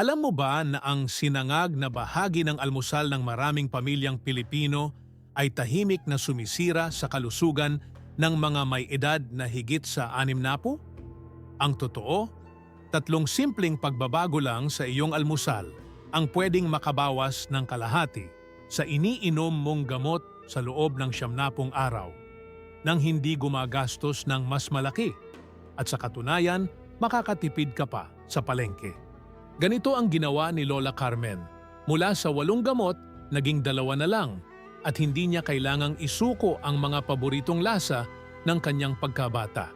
Alam mo ba na ang sinangag na bahagi ng almusal ng maraming pamilyang Pilipino ay tahimik na sumisira sa kalusugan ng mga may edad na higit sa anim na po? Ang totoo, tatlong simpleng pagbabago lang sa iyong almusal ang pwedeng makabawas ng kalahati sa iniinom mong gamot sa loob ng siyamnapong araw nang hindi gumagastos ng mas malaki at sa katunayan makakatipid ka pa sa palengke. Ganito ang ginawa ni Lola Carmen. Mula sa walong gamot, naging dalawa na lang at hindi niya kailangang isuko ang mga paboritong lasa ng kanyang pagkabata.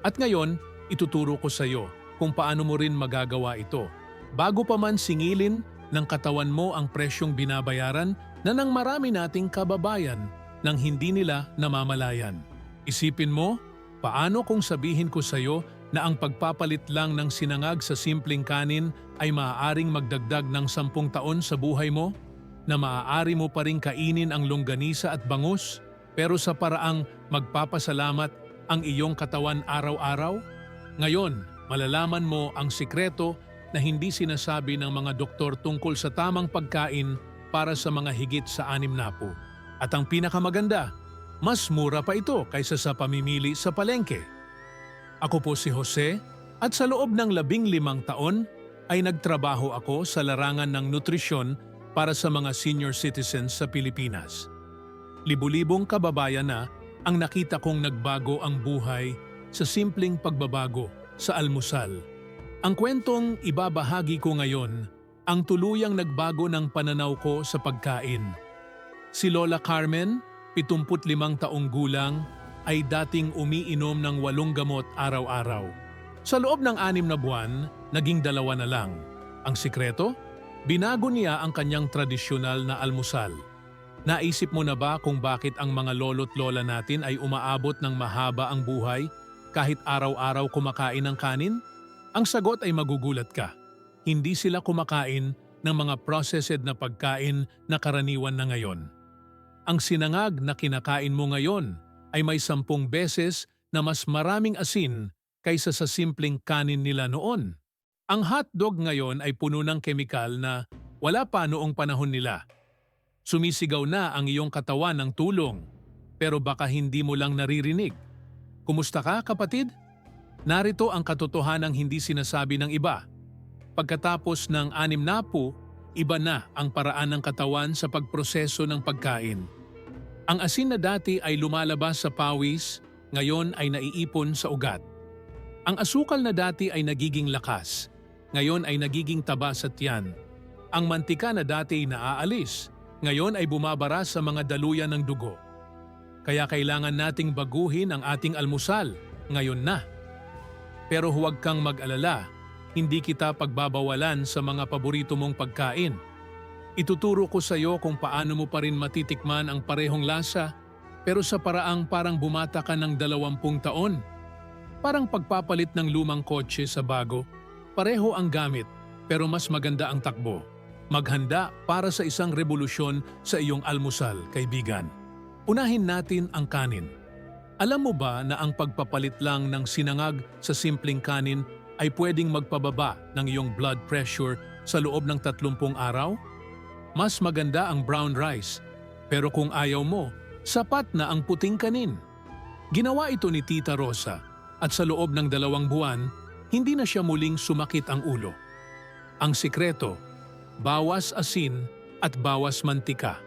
At ngayon, ituturo ko sa iyo kung paano mo rin magagawa ito. Bago pa man singilin ng katawan mo ang presyong binabayaran na ng marami nating kababayan nang hindi nila namamalayan. Isipin mo, paano kung sabihin ko sa iyo na ang pagpapalit lang ng sinangag sa simpleng kanin ay maaaring magdagdag ng sampung taon sa buhay mo? Na maaari mo pa rin kainin ang longganisa at bangus, pero sa paraang magpapasalamat ang iyong katawan araw-araw? Ngayon, malalaman mo ang sikreto na hindi sinasabi ng mga doktor tungkol sa tamang pagkain para sa mga higit sa anim na po. At ang pinakamaganda, mas mura pa ito kaysa sa pamimili sa palengke. Ako po si Jose at sa loob ng labing limang taon ay nagtrabaho ako sa larangan ng nutrisyon para sa mga senior citizens sa Pilipinas. Libu-libong kababayan na ang nakita kong nagbago ang buhay sa simpleng pagbabago sa almusal. Ang kwentong ibabahagi ko ngayon ang tuluyang nagbago ng pananaw ko sa pagkain. Si Lola Carmen, 75 taong gulang, ay dating umiinom ng walong gamot araw-araw. Sa loob ng anim na buwan, naging dalawa na lang. Ang sikreto? Binago niya ang kanyang tradisyonal na almusal. Naisip mo na ba kung bakit ang mga lolo't lola natin ay umaabot ng mahaba ang buhay kahit araw-araw kumakain ng kanin? Ang sagot ay magugulat ka. Hindi sila kumakain ng mga processed na pagkain na karaniwan na ngayon. Ang sinangag na kinakain mo ngayon ay may sampung beses na mas maraming asin kaysa sa simpleng kanin nila noon. Ang hotdog ngayon ay puno ng kemikal na wala pa noong panahon nila. Sumisigaw na ang iyong katawan ng tulong, pero baka hindi mo lang naririnig. Kumusta ka, kapatid? Narito ang katotohanang hindi sinasabi ng iba. Pagkatapos ng anim na po, iba na ang paraan ng katawan sa pagproseso ng pagkain. Ang asin na dati ay lumalabas sa pawis, ngayon ay naiipon sa ugat. Ang asukal na dati ay nagiging lakas, ngayon ay nagiging taba sa tiyan. Ang mantika na dati naaalis, ngayon ay bumabara sa mga daluyan ng dugo. Kaya kailangan nating baguhin ang ating almusal, ngayon na. Pero huwag kang mag-alala, hindi kita pagbabawalan sa mga paborito mong pagkain. Ituturo ko sa iyo kung paano mo pa rin matitikman ang parehong lasa, pero sa paraang parang bumata ka ng dalawampung taon. Parang pagpapalit ng lumang kotse sa bago, pareho ang gamit, pero mas maganda ang takbo. Maghanda para sa isang revolusyon sa iyong almusal, kaibigan. Unahin natin ang kanin. Alam mo ba na ang pagpapalit lang ng sinangag sa simpleng kanin ay pwedeng magpababa ng iyong blood pressure sa loob ng 30 araw? Mas maganda ang brown rice, pero kung ayaw mo, sapat na ang puting kanin. Ginawa ito ni Tita Rosa at sa loob ng dalawang buwan, hindi na siya muling sumakit ang ulo. Ang sikreto, bawas asin at bawas mantika.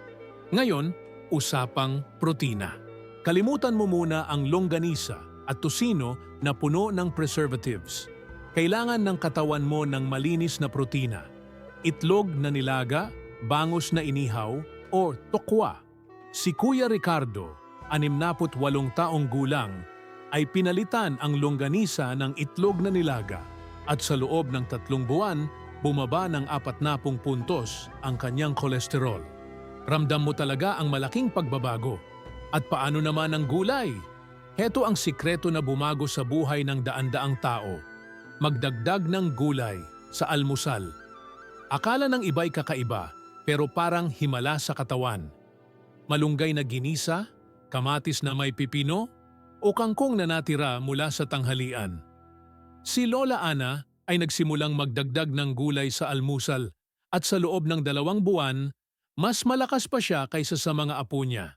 Ngayon, usapang protina. Kalimutan mo muna ang longganisa at tosino na puno ng preservatives. Kailangan ng katawan mo ng malinis na protina. Itlog na nilaga, bangus na inihaw, o tokwa. Si Kuya Ricardo, 68 taong gulang, ay pinalitan ang longganisa ng itlog na nilaga at sa loob ng tatlong buwan, bumaba ng 40 puntos ang kanyang kolesterol. Ramdam mo talaga ang malaking pagbabago. At paano naman ang gulay? Heto ang sikreto na bumago sa buhay ng daan-daang tao. Magdagdag ng gulay sa almusal. Akala ng iba'y kakaiba, pero parang himala sa katawan. Malunggay na ginisa, kamatis na may pipino, o kangkong na natira mula sa tanghalian. Si Lola Ana, ay nagsimulang magdagdag ng gulay sa almusal at sa loob ng dalawang buwan, mas malakas pa siya kaysa sa mga apo niya.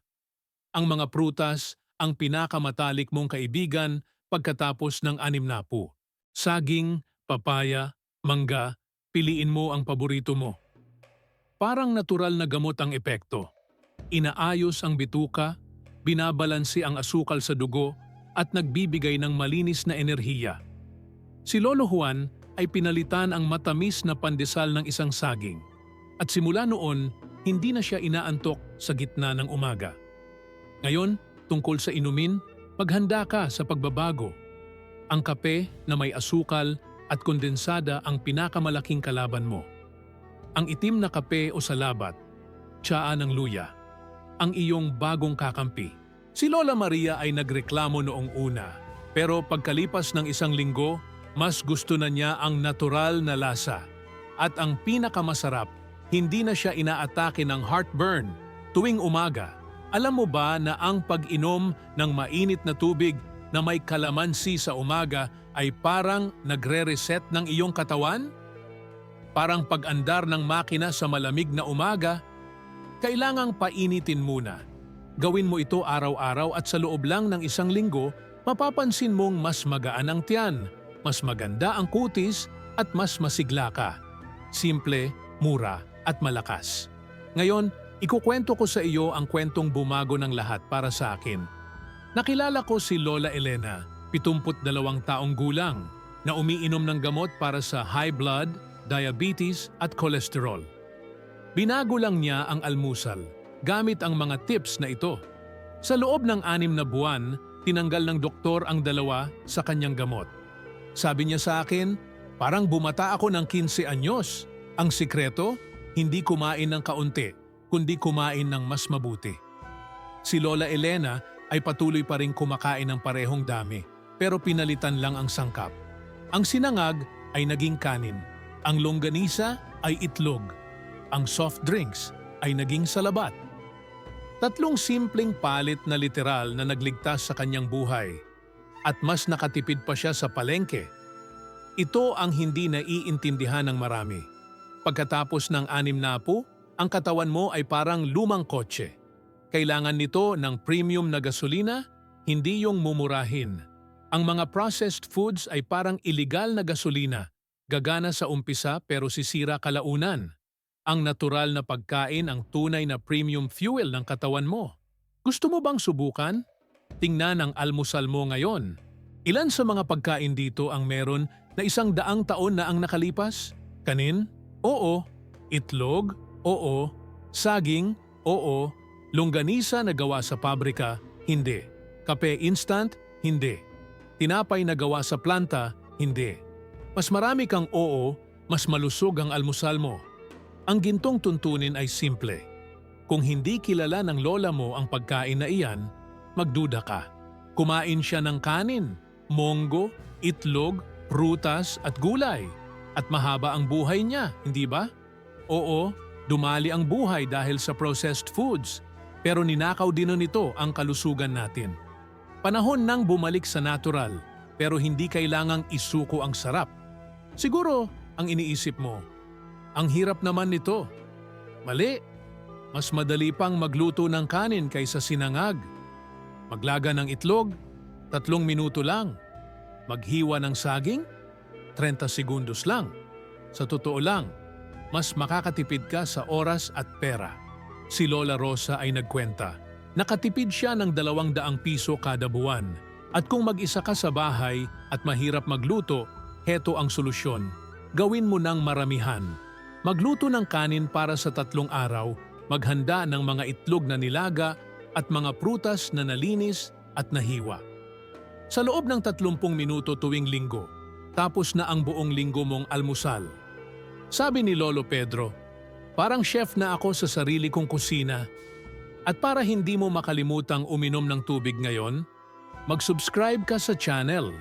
Ang mga prutas ang pinakamatalik mong kaibigan pagkatapos ng anim na apo. Saging, papaya, mangga, piliin mo ang paborito mo. Parang natural na gamot ang epekto. Inaayos ang bituka, binabalansi ang asukal sa dugo at nagbibigay ng malinis na enerhiya. Si Lolo Juan ay pinalitan ang matamis na pandesal ng isang saging at simula noon hindi na siya inaantok sa gitna ng umaga. Ngayon, tungkol sa inumin, maghanda ka sa pagbabago. Ang kape na may asukal at kondensada ang pinakamalaking kalaban mo. Ang itim na kape o salabat, tsaa ng luya, ang iyong bagong kakampi. Si Lola Maria ay nagreklamo noong una, pero pagkalipas ng isang linggo, mas gusto na niya ang natural na lasa. At ang pinakamasarap, hindi na siya inaatake ng heartburn tuwing umaga. Alam mo ba na ang pag-inom ng mainit na tubig na may kalamansi sa umaga ay parang nagre-reset ng iyong katawan? Parang pag-andar ng makina sa malamig na umaga, kailangang painitin muna. Gawin mo ito araw-araw at sa loob lang ng isang linggo, mapapansin mong mas magaan ang tiyan, mas maganda ang kutis at mas masigla ka. Simple, mura at malakas. Ngayon, ikukwento ko sa iyo ang kwentong bumago ng lahat para sa akin. Nakilala ko si Lola Elena, 72 taong gulang, na umiinom ng gamot para sa high blood, diabetes at cholesterol. Binago lang niya ang almusal gamit ang mga tips na ito. Sa loob ng anim na buwan, tinanggal ng doktor ang dalawa sa kanyang gamot. Sabi niya sa akin, parang bumata ako ng 15 anyos. Ang sikreto, hindi kumain ng kaunti, kundi kumain ng mas mabuti. Si Lola Elena ay patuloy pa rin kumakain ng parehong dami, pero pinalitan lang ang sangkap. Ang sinangag ay naging kanin. Ang longganisa ay itlog. Ang soft drinks ay naging salabat. Tatlong simpleng palit na literal na nagligtas sa kanyang buhay at mas nakatipid pa siya sa palengke. Ito ang hindi naiintindihan ng marami. Pagkatapos ng anim na po, ang katawan mo ay parang lumang kotse. Kailangan nito ng premium na gasolina, hindi yung mumurahin. Ang mga processed foods ay parang iligal na gasolina, gagana sa umpisa pero sisira kalaunan. Ang natural na pagkain ang tunay na premium fuel ng katawan mo. Gusto mo bang subukan? Tingnan ang almusal mo ngayon. Ilan sa mga pagkain dito ang meron na isang daang taon na ang nakalipas? Kanin? Oo. Itlog? Oo. Saging? Oo. Longganisa na gawa sa pabrika? Hindi. Kape instant? Hindi. Tinapay na gawa sa planta? Hindi. Mas marami kang oo, mas malusog ang almusal mo. Ang gintong tuntunin ay simple. Kung hindi kilala ng lola mo ang pagkain na iyan, magduda ka. Kumain siya ng kanin, monggo, itlog, prutas at gulay. At mahaba ang buhay niya, hindi ba? Oo, dumali ang buhay dahil sa processed foods. Pero ninakaw din nito ang kalusugan natin. Panahon nang bumalik sa natural, pero hindi kailangang isuko ang sarap. Siguro, ang iniisip mo, ang hirap naman nito. Mali. Mas madali pang magluto ng kanin kaysa sinangag. Maglaga ng itlog, tatlong minuto lang. Maghiwa ng saging, 30 segundos lang. Sa totoo lang, mas makakatipid ka sa oras at pera. Si Lola Rosa ay nagkwenta. Nakatipid siya ng dalawang daang piso kada buwan. At kung mag-isa ka sa bahay at mahirap magluto, heto ang solusyon. Gawin mo ng maramihan. Magluto ng kanin para sa tatlong araw, maghanda ng mga itlog na nilaga at mga prutas na nalinis at nahiwa. Sa loob ng 30 minuto tuwing linggo, tapos na ang buong linggo mong almusal. Sabi ni Lolo Pedro, parang chef na ako sa sarili kong kusina. At para hindi mo makalimutang uminom ng tubig ngayon, mag-subscribe ka sa channel.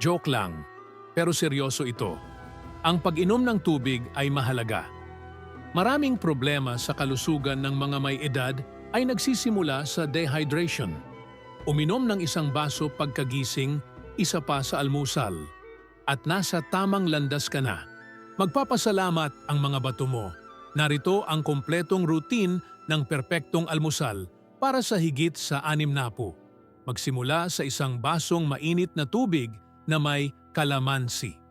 Joke lang, pero seryoso ito. Ang pag-inom ng tubig ay mahalaga. Maraming problema sa kalusugan ng mga may edad ay nagsisimula sa dehydration. Uminom ng isang baso pagkagising, isa pa sa almusal. at nasa tamang landas ka na. Magpapasalamat ang mga bato mo. Narito ang kompletong routine ng perpektong almusal para sa higit sa anim na po. Magsimula sa isang basong mainit na tubig na may kalamansi.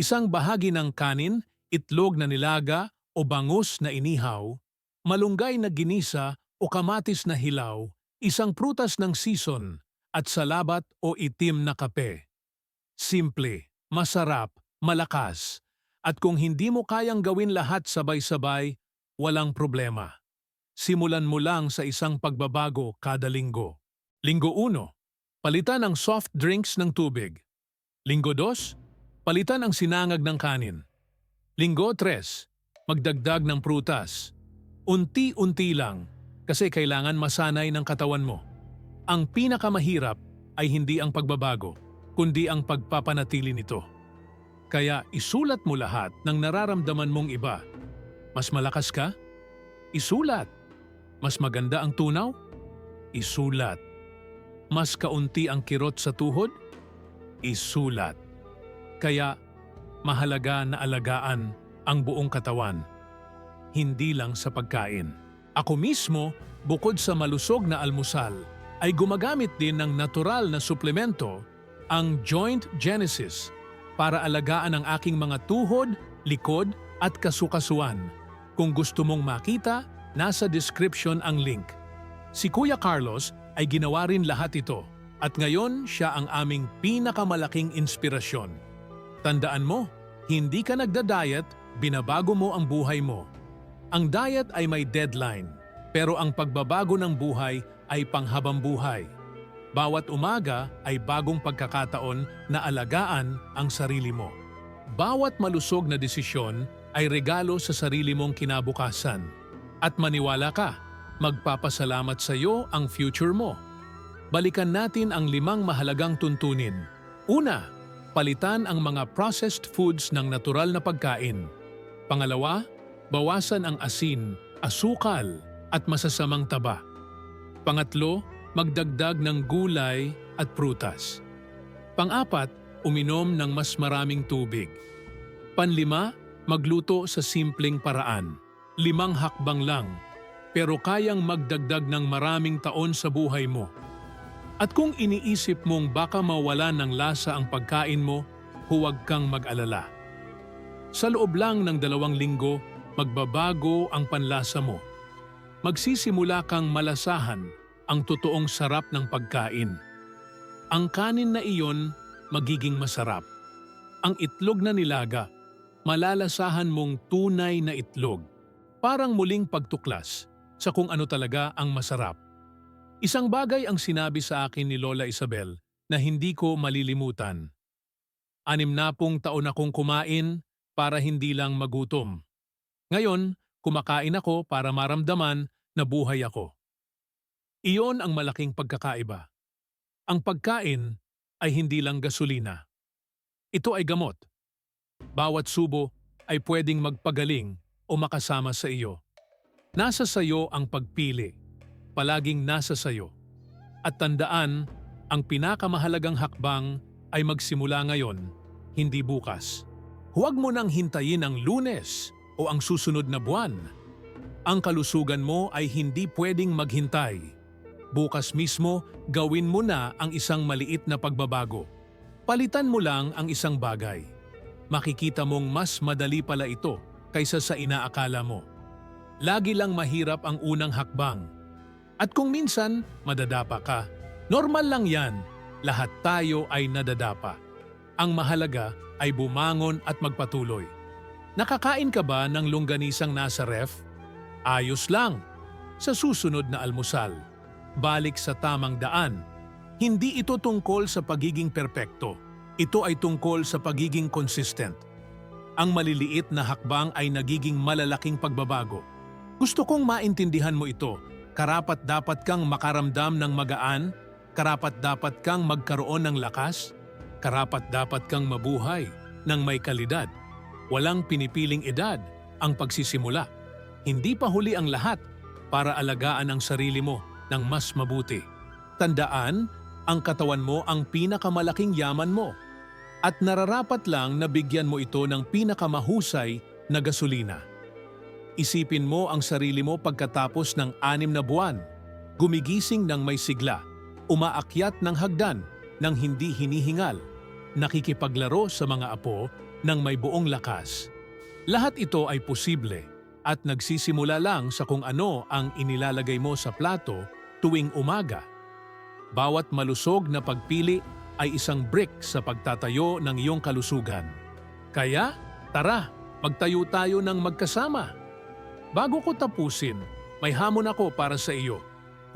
Isang bahagi ng kanin, itlog na nilaga o bangus na inihaw, malunggay na ginisa o kamatis na hilaw, isang prutas ng season at salabat o itim na kape. Simple, masarap, malakas, at kung hindi mo kayang gawin lahat sabay-sabay, walang problema. Simulan mo lang sa isang pagbabago kada linggo. Linggo 1, palitan ang soft drinks ng tubig. Linggo 2, palitan ang sinangag ng kanin. Linggo 3, magdagdag ng prutas. Unti-unti lang kasi kailangan masanay ng katawan mo. Ang pinakamahirap ay hindi ang pagbabago, kundi ang pagpapanatili nito. Kaya isulat mo lahat ng nararamdaman mong iba. Mas malakas ka? Isulat. Mas maganda ang tunaw? Isulat. Mas kaunti ang kirot sa tuhod? Isulat. Kaya mahalaga na alagaan ang buong katawan, hindi lang sa pagkain. Ako mismo, bukod sa malusog na almusal, ay gumagamit din ng natural na suplemento, ang Joint Genesis, para alagaan ang aking mga tuhod, likod at kasukasuan. Kung gusto mong makita, nasa description ang link. Si Kuya Carlos ay ginawa rin lahat ito at ngayon siya ang aming pinakamalaking inspirasyon. Tandaan mo, hindi ka nagda-diet, binabago mo ang buhay mo. Ang diet ay may deadline, pero ang pagbabago ng buhay ay panghabang buhay. Bawat umaga ay bagong pagkakataon na alagaan ang sarili mo. Bawat malusog na desisyon ay regalo sa sarili mong kinabukasan. At maniwala ka, magpapasalamat sa iyo ang future mo. Balikan natin ang limang mahalagang tuntunin. Una, palitan ang mga processed foods ng natural na pagkain. Pangalawa, bawasan ang asin, asukal at masasamang taba. Pangatlo, magdagdag ng gulay at prutas. Pang-apat, uminom ng mas maraming tubig. Panlima, magluto sa simpleng paraan. Limang hakbang lang, pero kayang magdagdag ng maraming taon sa buhay mo. At kung iniisip mong baka mawala ng lasa ang pagkain mo, huwag kang mag-alala. Sa loob lang ng dalawang linggo, magbabago ang panlasa mo. Magsisimula kang malasahan ang totoong sarap ng pagkain. Ang kanin na iyon magiging masarap. Ang itlog na nilaga, malalasahan mong tunay na itlog. Parang muling pagtuklas sa kung ano talaga ang masarap. Isang bagay ang sinabi sa akin ni Lola Isabel na hindi ko malilimutan. Anim na pong taon akong kumain para hindi lang magutom. Ngayon, kumakain ako para maramdaman na buhay ako. Iyon ang malaking pagkakaiba. Ang pagkain ay hindi lang gasolina. Ito ay gamot. Bawat subo ay pwedeng magpagaling o makasama sa iyo. Nasa sayo ang pagpili. Palaging nasa sayo. At tandaan, ang pinakamahalagang hakbang ay magsimula ngayon, hindi bukas. Huwag mo nang hintayin ang lunes o ang susunod na buwan. Ang kalusugan mo ay hindi pwedeng maghintay. Bukas mismo, gawin mo na ang isang maliit na pagbabago. Palitan mo lang ang isang bagay. Makikita mong mas madali pala ito kaysa sa inaakala mo. Lagi lang mahirap ang unang hakbang. At kung minsan, madadapa ka. Normal lang yan. Lahat tayo ay nadadapa. Ang mahalaga ay bumangon at magpatuloy. Nakakain ka ba ng longganisang nasa ref? Ayos lang. Sa susunod na almusal balik sa tamang daan. Hindi ito tungkol sa pagiging perpekto. Ito ay tungkol sa pagiging consistent. Ang maliliit na hakbang ay nagiging malalaking pagbabago. Gusto kong maintindihan mo ito. Karapat dapat kang makaramdam ng magaan, karapat dapat kang magkaroon ng lakas, karapat dapat kang mabuhay ng may kalidad. Walang pinipiling edad ang pagsisimula. Hindi pa huli ang lahat para alagaan ang sarili mo ng mas mabuti. Tandaan, ang katawan mo ang pinakamalaking yaman mo. at nararapat lang na bigyan mo ito ng pinakamahusay na gasolina. Isipin mo ang sarili mo pagkatapos ng anim na buwan, gumigising ng may sigla, umaakyat ng hagdan ng hindi hinihingal, nakikipaglaro sa mga apo ng may buong lakas. Lahat ito ay posible at nagsisimula lang sa kung ano ang inilalagay mo sa plato tuwing umaga. Bawat malusog na pagpili ay isang brick sa pagtatayo ng iyong kalusugan. Kaya, tara, magtayo tayo ng magkasama. Bago ko tapusin, may hamon ako para sa iyo.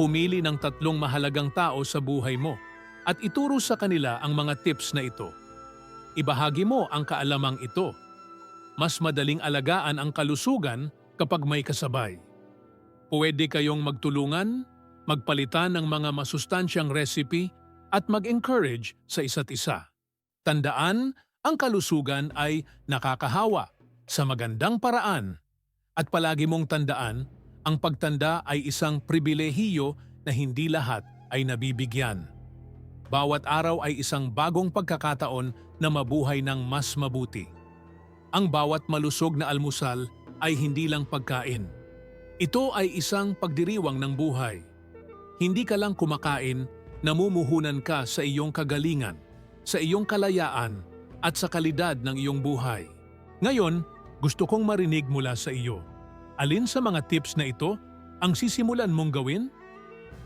Pumili ng tatlong mahalagang tao sa buhay mo at ituro sa kanila ang mga tips na ito. Ibahagi mo ang kaalamang ito. Mas madaling alagaan ang kalusugan kapag may kasabay. Pwede kayong magtulungan, magpalitan ng mga masustansyang recipe at mag-encourage sa isa't isa. Tandaan, ang kalusugan ay nakakahawa sa magandang paraan at palagi mong tandaan, ang pagtanda ay isang pribilehiyo na hindi lahat ay nabibigyan. Bawat araw ay isang bagong pagkakataon na mabuhay ng mas mabuti. Ang bawat malusog na almusal ay hindi lang pagkain. Ito ay isang pagdiriwang ng buhay. Hindi ka lang kumakain, namumuhunan ka sa iyong kagalingan, sa iyong kalayaan, at sa kalidad ng iyong buhay. Ngayon, gusto kong marinig mula sa iyo. Alin sa mga tips na ito ang sisimulan mong gawin?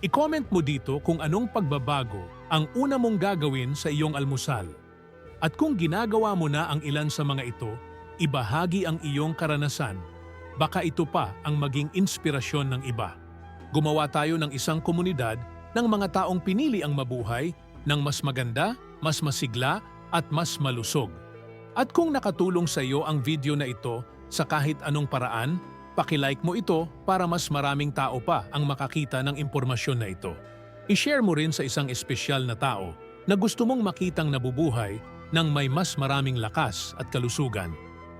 I-comment mo dito kung anong pagbabago ang una mong gagawin sa iyong almusal. At kung ginagawa mo na ang ilan sa mga ito, ibahagi ang iyong karanasan. Baka ito pa ang maging inspirasyon ng iba. Gumawa tayo ng isang komunidad ng mga taong pinili ang mabuhay ng mas maganda, mas masigla at mas malusog. At kung nakatulong sa iyo ang video na ito sa kahit anong paraan, pakilike mo ito para mas maraming tao pa ang makakita ng impormasyon na ito. I-share mo rin sa isang espesyal na tao na gusto mong makitang nabubuhay ng may mas maraming lakas at kalusugan.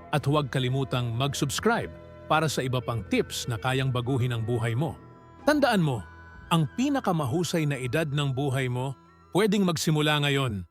At huwag kalimutang mag-subscribe para sa iba pang tips na kayang baguhin ang buhay mo. Tandaan mo, ang pinakamahusay na edad ng buhay mo pwedeng magsimula ngayon.